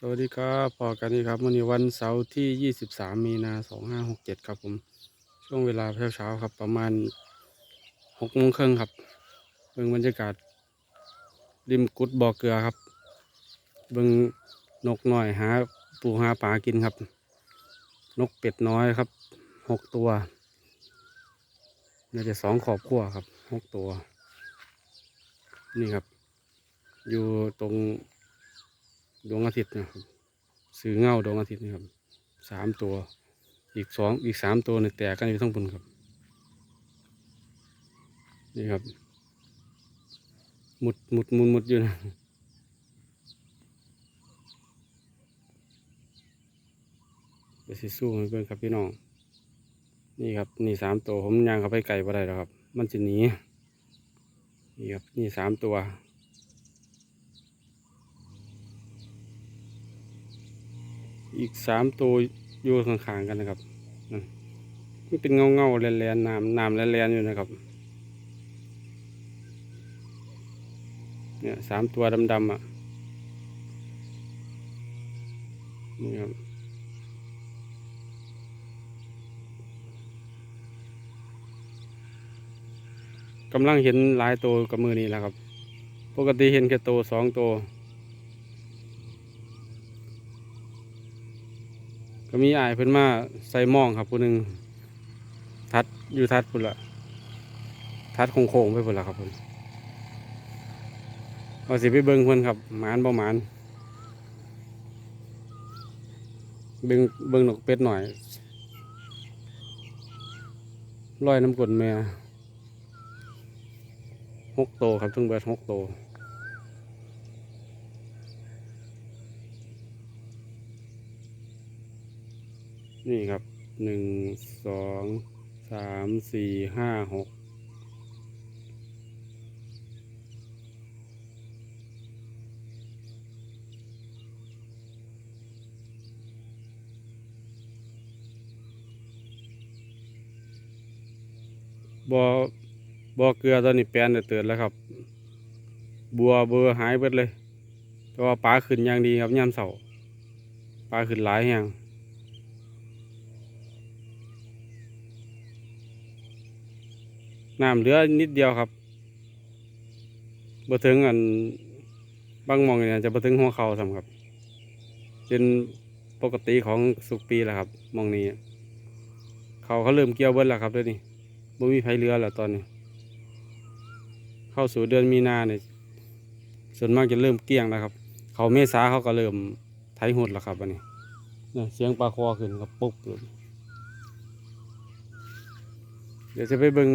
สวัสดีครับพอกันนี่ครับวันนี้วันเสาร์ที่ 23 มีนา 2567 ครับผม ช่วงเวลาเช้าๆครับ ประมาณ6โมงครึ่งครับ เบิ่งบรรยากาศ ริมกุดบ่อเกลือครับ เบิ่งนกหน่อยหาปูหาปลากินครับ นกเป็ดน้อยครับหกตัวน่าจะสองขอบขั้วครับหกตัว นี่ครับ อยู่ตรง ดวงอาทิตย์นะครับสื่อเงาดวงอาทิตย์นี่ครับสามตัว อีกสองอีกสามตัวเนี่ยแตกกันอยู่ทั้งบนครับ นี่ครับ หมุดหมุดหมุดหมุดอยู่นะไปสิสู้ให้เพื่อนครับพี่น้อง นี่ครับ นี่สามตัวผมย่างเขาไปไก่บ่ได้แล้วครับ มันจะหนีนี่ครับ นี่สามตัว อีกสามตัวอยู่ข้างๆกันนะครับนั่นมันเป็นเงาเงาๆแลนๆน้ำน้ำแลนๆอยู่นะครับ เนี่ยสามตัวดำๆอะนี่ครับกำลังเห็นหลายตัวกับมือนี้แหละครับ ปกติเห็นแค่ตัวสองตัว ก็มีอายเพิ่นมาใส่หมองครับผู้หนึ่งทัดอยู่ทัดพุ่นละทัดโค้งๆไปพุ่นละครับพุ่นเอาสิไปเบิ่งเพิ่นครับหมานบ่หมานเบิ่งเบิ่งนกเป็ดหน่อยร้อยน้ำกลนแม่หกโตครับทั้งเบิดหกโต นี่ครับหนึ่งสองสามสี่ห้าหกบ่อบอเกลือตอนนี้แปลนเตือนแล้วครับ บัวเบอร์หายเบิดเลย แต่ว่าปลาขึ้นอย่างดีครับยามเสาปลาขึ้นหลายแห่ง น้ำเหลือนิดเดียวครับบ่ถึงอันบางมองเนี่ยจะบ่ถึงหัวเข่าสำครับเป็นปกติของสุกปีแหละครับมองนี้เขาเขาเริ่มเกี่ยวเบิ้แล้วครับดี๋ยนี้บ่มีไผเรือแล้วตอนนี้ เข้าสู่เดือนมีนาเนี่ยส่วนมากจะเริ่มเกี้ยงแล้วครับ เขาเมษาเขาก็เริ่มไถหดแล้วครับอันนี้เนี่ยเสียงปลาคอขึ้นครับปุ๊บเลย เดี๋ยวจะไปเบิง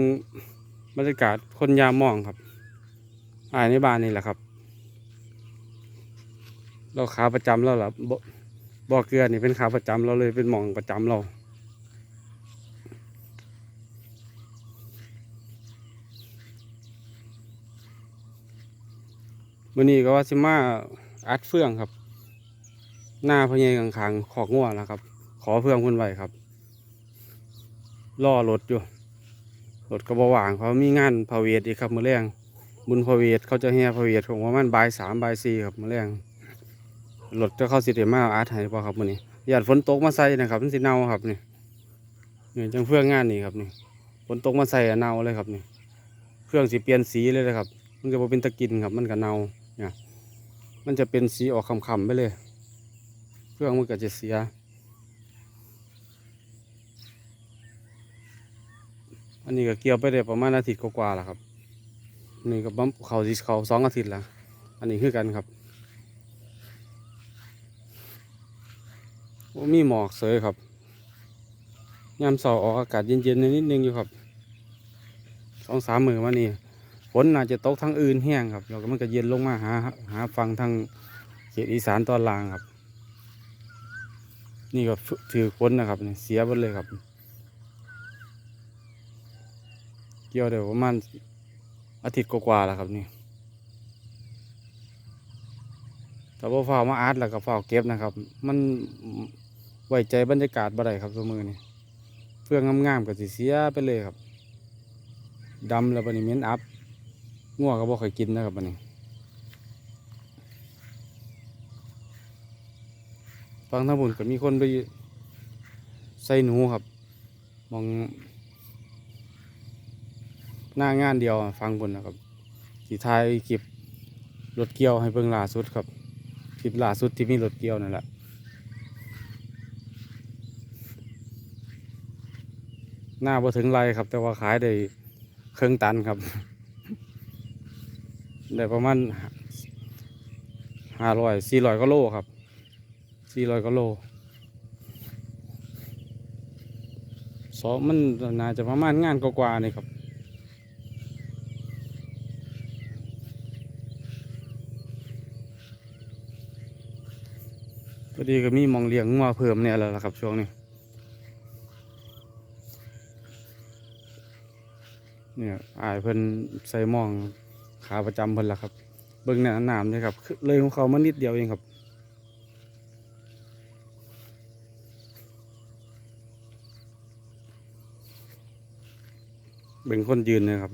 บรรยากาศคนยามมองครับอายในบ้านนี่แหละครับ เราขาประจำแล้วล่ะบ่บ่อเกลือนี่เป็นขาประจำเราเลยเป็นหมองประจำเราวันนี้ก็ว่าสิมาอัดเฟื่องครับ หน้าพญายขังขอกงัวนะครับ ขอเฟื่องคนไว้ครับ ล่อรถอยู่ รถกระบว่างเขามีงานพาเวทอีกครับมือแรงบุญพาเวทเขาจะแห่พาเวทของประมาณบ่ายสามบ่ายสี่ครับมือแรงรถจะเข้าสิเดมาอาร์ตให้ป่ะครับมือนี้หยาดฝนตกมาใส่นะครับมันสิเน่าครับนี่นี่จังเฟื่องงานนี่ครับนี่ฝนตกมาใส่เน่าเลยครับนี่เครื่องสิเปลี่ยนสีเลยนะครับ มันจะเป็นตะกินครับมันก็เน่าเนี่ยมันจะเป็นสีออกคำๆไปเลย เครื่องมันก็จะเสีย อันนี้ก็เกี่ยวไปได้ประมาณอาทิตย์กว่าๆแล้วครับนี่ก็บัมเขาสิเขาสองอาทิตย์แล้วอันนี้คือกันครับโอ้มีหมอกเสยครับยามเสาออกอากาศเย็นๆนิดนึงอยู่ครับสองสามมือมานี่ฝนอาจจะตกทางอื่นแห้งครับแล้วก็มันก็เย็นลงมาหาหาฟังทางเขตอีสานตอนล่างครับ นี่ก็ถือฝนนะครับเสียหมดเลยครับ เกี่ยวเดี๋ยวประมาณอาทิตย์กว่าๆแล้วครับนี่แต่ว่าฝ้าวมาอาร์ตแล้วก็ฝ้าวเก็บนะครับ มันไว้ใจบรรยากาศบ่ได้ครับตัวมือนี่เพื่องงามๆก็สิเสียไปเลยครับดำแล้วบันนี้เม็นอับง่วงก็บ่ค่อยกินนะครับบันนี้ฟังทั้งหมดก็มีคนไปใส่หนูครับมอง หน้างานเดียวฟังบนนะครับสีทายคลิปรถเกี่ยวให้เบิ่งล่าสุดครับคลิปล่าสุดที่มีรถเกี่ยวนั่นแหละหน้าบ่ถึงไรครับ แต่ว่าขายได้เครื่องตันครับ ได้ประมาณห้าร้อยสี่ร้อยก็โลครับสี่ร้อยก็โลสองมันน่าจะประมาณงานกว่าๆนี่ครับ พอดีก็มีมองเลี้ยงงัวเพิ่มเนี่ยแล้วล่ะครับช่วงนี้เนี่ยอายเพิ่นใส่หมองขาประจำเพิ่นละครับ เบิ่งเนี่ยน้ำเนี่ยครับ เลยของเขามานิดเดียวเองครับเบ่งคนยืนนยครับ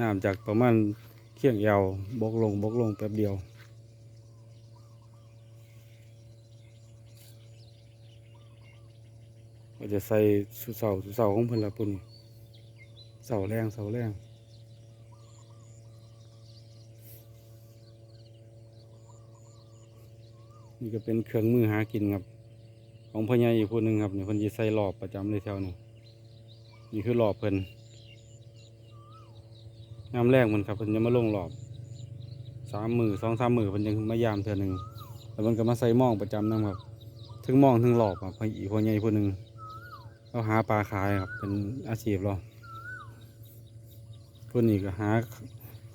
น้ำจากประมาณเคียงเอวบกลงบกลงแป๊บเดียว ก็จะใส่สุเสาสุเสาของเพิ่นละปุ่นเสาแรงเสาแรงนี่ก็เป็นเครื่องมือหากินครับ ของพ่อใหญ่อีกผู้หนึ่งครับนี่เพิ่นจะใส่หลอบประจำเลยแถวนี้นี่คือหลอบเพิ่นยามแรกมันครับเพิ่นจะมาลงหลอบสามมือสองสามมือเพิ่นยังมายามเทื่อหนึ่งแล้วมันก็มาใส่มองประจำนำครับถึงมองถึงหลอบครับพ่ออีกพ่อใหญ่ผู้หนึ่ง เราหาปลาขายครับ เป็นอาชีพเราพวกนี้ก็หา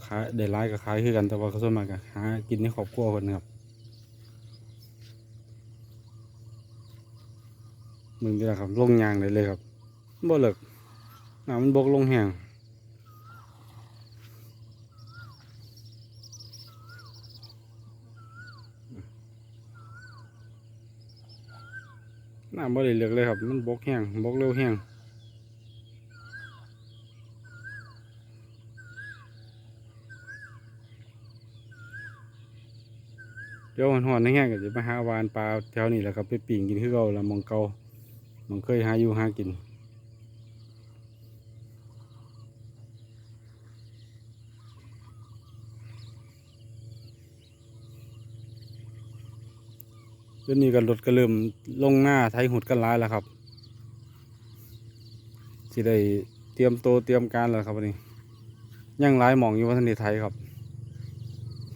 ขายได้ร้ายก็ขายคือกันแต่ว่าเขาส่วนมากก็หากินในครอบครัวคนครับมึงนี่แหละครับลงยางได้เลยครับบ่เลิกน้ำมันบกลงแห้ง น้ำบ่ได้เลือกเลยครับ มันบกแห้งบกเร็วแห้งเดี๋ยวหอนๆแห้งก็จะไปหาวานปลาแถวนี้แหละครับ ไปปิ่งกินคือเก่าละมองเก่ามองเคยหาอยู่หากิน เดี๋ยวนี้ก็รถก็เริ่มลงหน้าไทยหุดกันร้ายแล้วครับสิได้เตรียมโตเตรียมการแล้วครับวันนี้ยังร้ายหมองอยู่วัฒนไทยครับ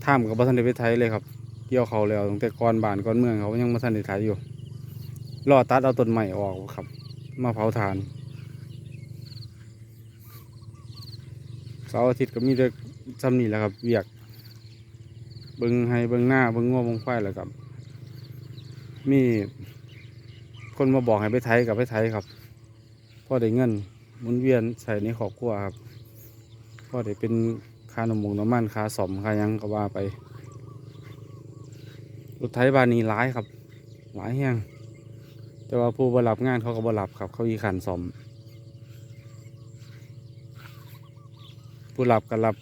ท่ามกับวัฒนไปไทยเลยครับเกี่ยวเขาแล้วตั้งแต่ก่อนบานก่อนเมืองเขายังวัฒนไทยอยู่รอตัดเอาต้นใหม่ออกครับ มาเผาถ่านเสาร์อาทิตย์ก็มีแต่ซ้ำนี่แหละครับเวียกเบิงให้เบิงหน้าเบิงง้อเบิงควายแหละครับ มีคนมาบอกให้ไปไทยกับไปไทยครับพ่อได้เงินหมุนเวียนใส่ในครอบครัวครับพ่อได้เป็นค่าน้ำมงน้ำมันค่าสมค่ายังก็ว่าไปรถไทยบานนี้ร้ายครับหลายแห้งแต่ว่าผู้บรับงานเขาก็บรับครับ เขาอีขันสมผู้รับก็รับ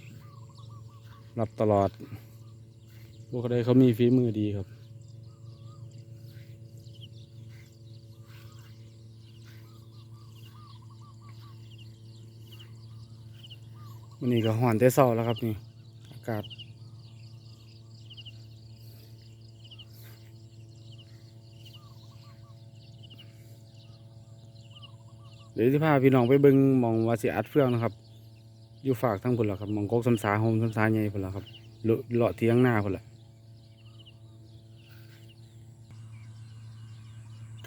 รับตลอดพวกเขาได้เขามีฝีมือดีครับ วันนี้ก็หอนแต่เศร้าแล้วครับนี่อากาศเดี๋ยวที่พาพี่น้องไปเบิ้งมองวาสิอัดเฟืองนะครับ อยู่ฝากทั้งพุ่นละครับมองกกสำสาโฮมสำสาใหญ่พุ่นละครับเลาะเลาะเทียงหน้าพุ่นละ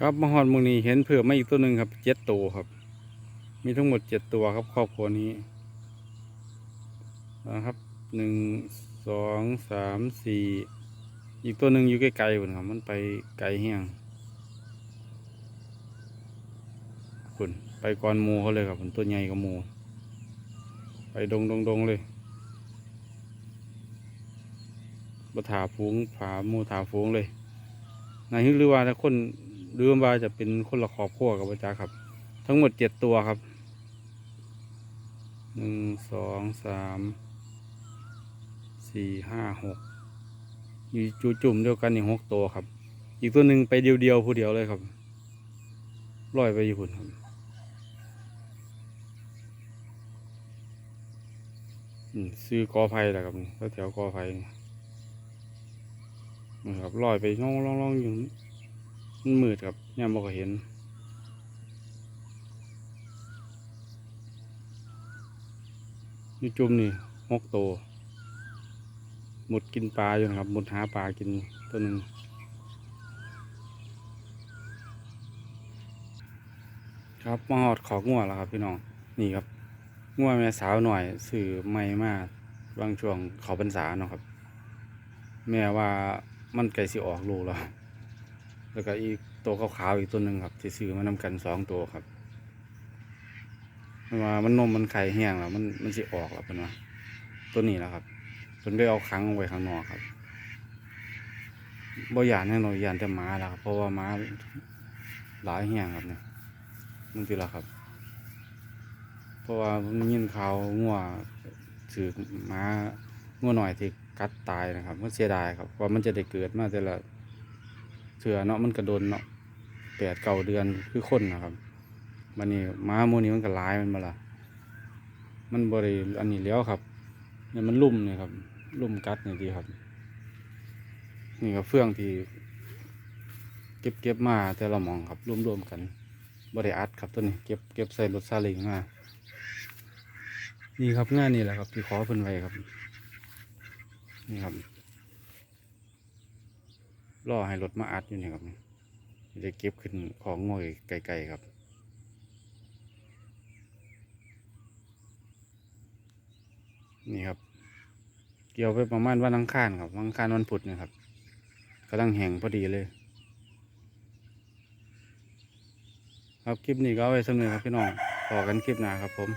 ครับมาหอนมงนี้เห็นเผื่อมาอีกตัวหนึ่งครับเจ็ดตัวครับ มีทั้งหมดเจ็ดตัวครับครอบครัวนี้ นะครับหนึ่งสองสามสี่อีกตัวหนึ่งอยู่ใกล้ๆพุ่นครับมันไปไกลเฮียงคุณไปก่อนมูเขาเลยครับผมตัวใหญ่กว่ามูไปดงดงดงเลยบถาฟูงผามูถาฟูงเลยนายฮึกหรือว่าถ้าคนหรือว่าจะเป็นคนละคอบครัวกับพระจ้าครับ ทั้งหมดเจ็ดตัวครับหนึ่งสองสาม สี่ห้าหกอยู่จูจุ่มเดียวกันนี่หกตัวครับ อีกตัวหนึ่งไปเดียวๆผู้เดียวเลยครับลอยไปญี่ปุ่นครับซื้อกอไผ่แหละครับแถวกอไผ่นี่ครับลอยไปล่องล่องล่องอยู่มันมืดครับย่ามบอกเห็นนี่จุ่มนี่หกโตว หมดกินปลาอยู่นะครับหมดหาปลากินตัวหนึ่งครับมาหอดขอกงัวแล้วครับพี่น้องนี่ครับงัวแม่สาวหน่อยสื่อไม่มากบางช่วงเขาพรรษาเนาะครับ แม่ว่ามันไก่สิออกลูกแล้วแล้วก็อีกตัวขาวๆอีกตัวหนึ่งครับที่ซื้อมานำกันสองตัวครับมันว่ามันนมมันไข่แห้งแล้วมันมันสิออกแล้วเป็นว่าตัวนี้แหละครับ เพิ่นไปเอาขังไว้ข้างนอกครับบ่ยานแน่นอนยานแต่หมาแล้วครับเพราะว่าหมาหลายแห้งครับเนี่ยมันคือละครับ เพราะว่ามันยินข่าวงัวถือหมางัวหน่อยที่กัดตายนะครับมันเสียดายครับว่ามันจะได้เกิดมาแต่ละเถื่อเนาะมันกระโดนเนาะแปดเก้าเดือนคือคนนะครับมันนี่ม้าหมูนี้มันก็ร้ายมันมาละมันบริอันนี้แล้วครับเนี่ยมันลุ่มเนี่ยครับ ลุ่มกัดนี่ดีครับ นี่ก็เฟื่องที่เก็บเก็บมาแต่ละหมองครับรวมๆกันบริอัดครับตัวนี้เก็บเก็บใส่รถซาเล้งมานี่ครับงานนี่แหละครับ ที่ขอเพิ่นไว้ครับ นี่ครับรอให้รถมาอัดอยู่นี่ครับจะเก็บขึ้นของงวยไกลๆครับนี่ครับ เกี่ยวไปประมาณวันอังคารครับวันอังคารวันพุธนะครับกำลังแห้งพอดีเลย ครับคลิปนี้ก็เอาไว้สำเร็จครับพี่น้องต่อกันคลิปหน้าครับ ผม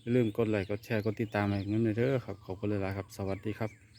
อย่าลืมกดไลค์กดแชร์กดติดตามให้เงินเด้อครับขอบคุณเลยละครับ สวัสดีครับ